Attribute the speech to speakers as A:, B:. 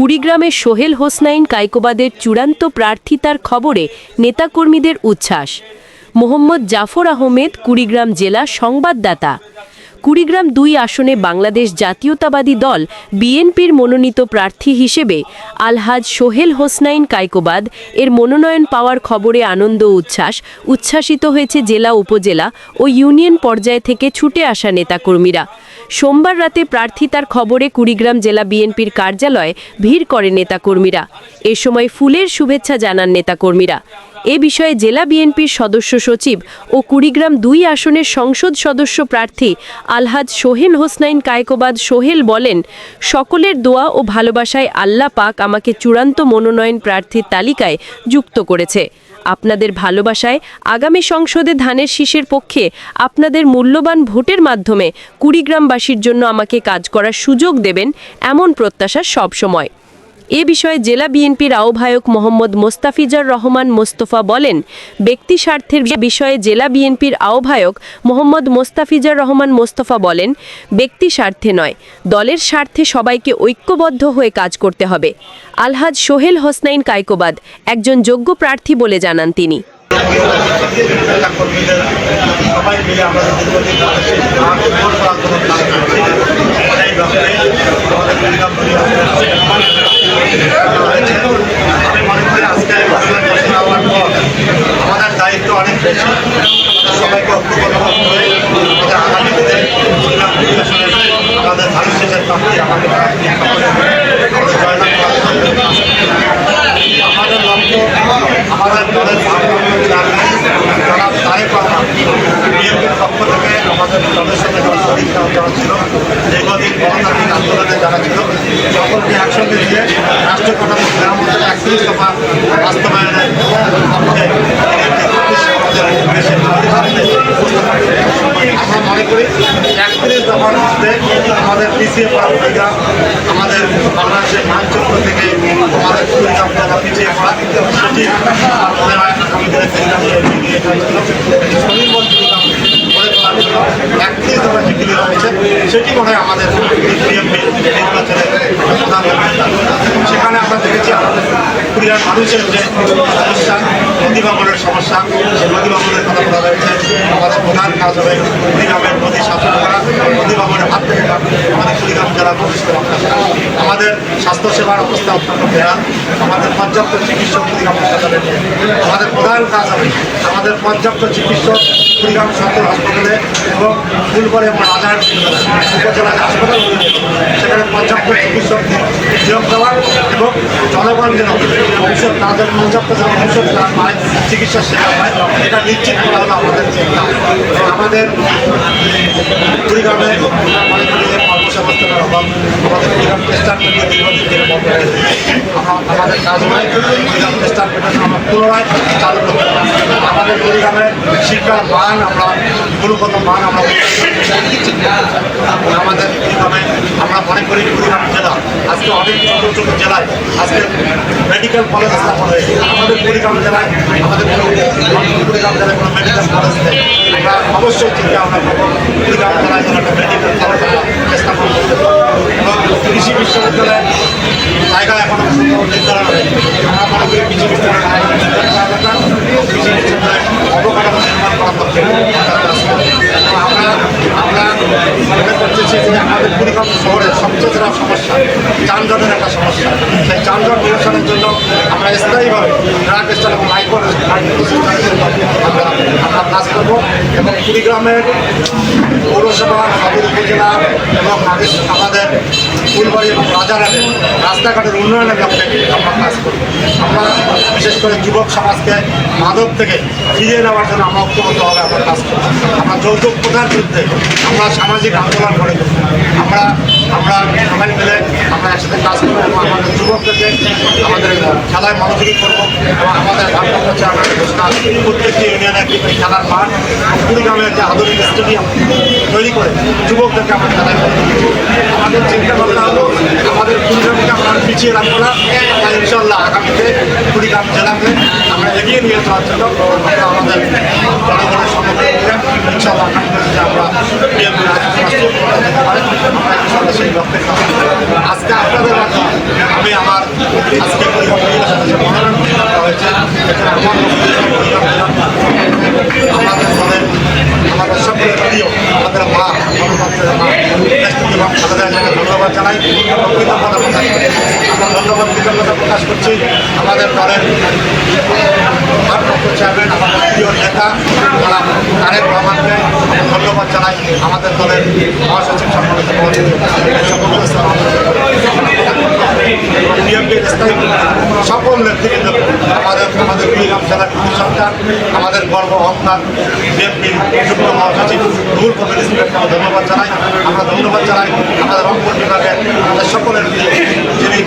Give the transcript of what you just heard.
A: কুড়িগ্রামের সোহেল হোসনাইন কাইকোবাদের চূড়ান্ত প্রার্থিতার খবরে নেতাকর্মীদের উচ্ছ্বাস। মোহাম্মদ জাফর আহমেদ, কুড়িগ্রাম জেলা সংবাদদাতা। কুড়িগ্রাম দুই আসনে বাংলাদেশ জাতীয়তাবাদী দল বিএনপির মনোনীত প্রার্থী হিসেবে আলহাজ সোহেল হোসনাইন কাইকোবাদ এর মনোনয়ন পাওয়ার খবরে আনন্দ উচ্ছ্বাস উচ্ছ্বাসিত হয়েছে জেলা, উপজেলা ও ইউনিয়ন পর্যায় থেকে ছুটে আসা নেতাকর্মীরা। সোমবার রাতে প্রার্থিতার খবরে কুড়িগ্রাম জেলা বিএনপির কার্যালয়ে ভিড় করে নেতাকর্মীরা। এ সময় ফুলের শুভেচ্ছা জানান নেতাকর্মীরা। এ বিষয়ে জেলা বিএনপির সদস্য সচিব ও কুড়িগ্রাম দুই আসনের সংসদ সদস্য প্রার্থী আলহাজ সোহেল হোসনাইন কায়কোবাদ সোহেল বলেন, সকলের দোয়া ও ভালোবাসায় আল্লাহ পাক আমাকে চূড়ান্ত মনোনয়ন প্রার্থীর তালিকায় যুক্ত করেছে। আপনাদের ভালোবাসায় আগামী সংসদে ধানের শীষের পক্ষে আপনাদের মূল্যবান ভোটের মাধ্যমে কুড়িগ্রামবাসীর জন্য আমাকে কাজ করার সুযোগ দেবেন এমন প্রত্যাশা সবসময়। এ বিষয়ে জেলা বিএনপির আহ্বায়ক মোহাম্মদ মোস্তাফিজার রহমান মোস্তফা বলেন, ব্যক্তি স্বার্থের বিষয়ে জেলা বিএনপির আহ্বায়ক মোহাম্মদ মোস্তাফিজার রহমান মোস্তফা বলেন, ব্যক্তি স্বার্থে নয়, দলের স্বার্থে সবাইকে ঐক্যবদ্ধ হয়ে কাজ করতে হবে। আলহাজ সোহেল হোসনাইন কাইকোবাদ, একজন যোগ্য প্রার্থী বলে জানান তিনি।
B: সবাই মিলে আমরা দীর্ঘদিন ধরে সেই ধান উদ্ধার করার জন্য কাজ করছি সেই লক্ষ্যে আমাদের কুড়িগ্রাম হয়েছে আমি মনে করি আজকে ঘোষণা ঘোষণা হওয়ার পর আমাদের দায়িত্ব অনেক বেশি আমাদের সবাইকে ঐক্যবদ্ধ করে আমাদের আগামী দিনে কুড়িগ্রাম পরিবেশনের আমাদের ধানের শেষের প্রার্থী আমাদের লক্ষ্য আমাদের দলের তারেক রহমান বিএনপির পক্ষ থেকে আমাদের দলের সাথে শরীরটা যারা ছিল দীর্ঘদিন গণতান্ত্রিক আন্দোলনে যারা ছিল সকলকে একসঙ্গে দিয়ে রাষ্ট্র কাঠামো গ্রাম একত্রিশ দফা বাস্তবায়নের পক্ষে আমরা মনে করি আমাদের পিছিয়ে পড়া ভূমিকা আমাদের বাংলাদেশের মানচিত্র থেকে আমাদের কুড়িগ্রাম জেলা পিছিয়ে পড়া দফা রয়েছে সেটি মনে হয় আমাদের নির্বাচনের প্রধান সেখানে আমরা দেখেছি আমাদের মানুষের যে সমস্যা, নদী ভবনের সমস্যা, সেই নদী ভবনের কথা বলা হয়েছে। আমাদের প্রধান কাজ হবে কুড়িগ্রামের নদী শাসন করা, নদী ভবনের হাত থেকে আমাদের কুড়িগ্রাম জেলা করা। আমাদের স্বাস্থ্যসেবার অবস্থা অত্যন্ত বেড়া আমাদের পর্যাপ্ত চিকিৎসক কুড়িগ্রাম হাসপাতালে নেই আমাদের প্রধান কাজ হবে আমাদের পর্যাপ্ত চিকিৎসক কুড়িগ্রাম সদর হাসপাতালে এবং ফুলবাড়ি করে রাজার উপজেলা যে হাসপাতালগুলো সেখানে পর্যাপ্ত চিকিৎসক নিয়োগ দেওয়া এবং জনগণ যেন না যেন পর্যাপ্ত যেন ঔষধ না পায় চিকিৎসা সেবা পায় এটা নিশ্চিত করা হলো আমাদের চিন্তা আমাদের কুড়িগ্রামে কর্মসংস্থানের অভাব, আমাদের কুড়িগ্রাম টেস্টার আমাদের আমরা শিক্ষার মান আমরা গুণগত মান আমাদের আমরা মনে করি কুড়িগ্রাম জেলা আজকে অনেক ছোট ছোট জেলায় আজকে মেডিকেল কলেজ স্থাপন হয়েছে আমাদের কুড়িগ্রাম জেলায় আমাদের কোনো মেডিকেল কলেজ নেই আমরা অবশ্যই আমরা করব কুড়িগ্রাম জেলায় যেন একটা মেডিকেল কলেজ আমরা স্থাপন করতে পারি এবং কৃষি বিশ্ববিদ্যালয়ের জায়গা এখনও নির্ধারণ হয়নি আমরা মনে করি কৃষি বিশ্ববিদ্যালয় কৃষি বিশ্ববিদ্যালয় অবকাঠামো নির্মাণ করা দরকার আমরা আমরা মনে করতেছি যে আমাদের কুড়িগ্রাম শহরের সবচেয়ে সমস্যা যানজটের একটা সমস্যা। সেই যানজট নিরসনের জন্য আমরা কাজ করব এবং কুড়িগ্রামের পৌরসভা সদর উপজেলা এবং আমাদের ফুলবাড়ি এবং রাজারহাটের রাস্তাঘাটের উন্নয়নের লক্ষ্যে আমরা কাজ করি আমরা বিশেষ করে যুবক সমাজকে মাদক থেকে ফিরিয়ে নেওয়ার জন্য আমরা ঐক্যবদ্ধভাবে আমরা কাজ করি আমরা যৌতুক প্রথার বিরুদ্ধে আমরা সামাজিক আন্দোলন করে। আমরা আমরা সবাই মিলে আমরা একসাথে কাজ করব এবং আমাদের যুবকদেরকে আমাদের খেলায় মনোযোগী করব এবং আমাদের ভারপ্রাপ্ত চেয়ারম্যানের ঘোষণা প্রত্যেকটি ইউনিয়নে একটি খেলার মাঠ কুড়িগ্রামের যে আধুনিক স্টেডিয়াম তৈরি করে যুবকদেরকে আমরা খেলায় আমাদের চিন্তা ভাবনা হলো আমাদের কুড়িগ্রামকে আমরা পিছিয়ে রাখব না। তাই ইনশাল্লাহ আগামীতে কুড়িগ্রাম জেলাকে আমরা এগিয়ে নিয়ে যাওয়ার জন্য আমরা আমাদের সম্মুখে ইনশাল্লাহ আগামীতে যে আমরা বিএনপি রাষ্ট্রীয় ক্ষমতা যেতে পারে আমরা ইনশাল্লাহ সেই লক্ষ্যে কাজ করব। আজকে আপনাদের মাধ্যমে আমি আমার আজকে কুড়িগ্রাম জেলার সাথে যে মনোনয়ন করা হয়েছে আমাদের দলের আমাদের সকলের প্রিয় আমাদের মা ধন্যবাদ জানাই আমরা ধন্যবাদ কৃতজ্ঞতা প্রকাশ করছি আমাদের দলের ভারপ্রাপ্ত চেয়ারম্যান আমাদের প্রিয় নেতা যারা তারেক রহমানকে ধন্যবাদ জানাই আমাদের দলের মহাসচিব সম্মানিত বিএনপির কমিটি, সকল আমাদের আমাদের সরকার আমাদের গর্ব হন্তান বিএনপির ধন্যবাদ জানাই। আমরা ধন্যবাদ জানাই আমাদের রংপুর বিভাগের আমাদের সকলের যিনি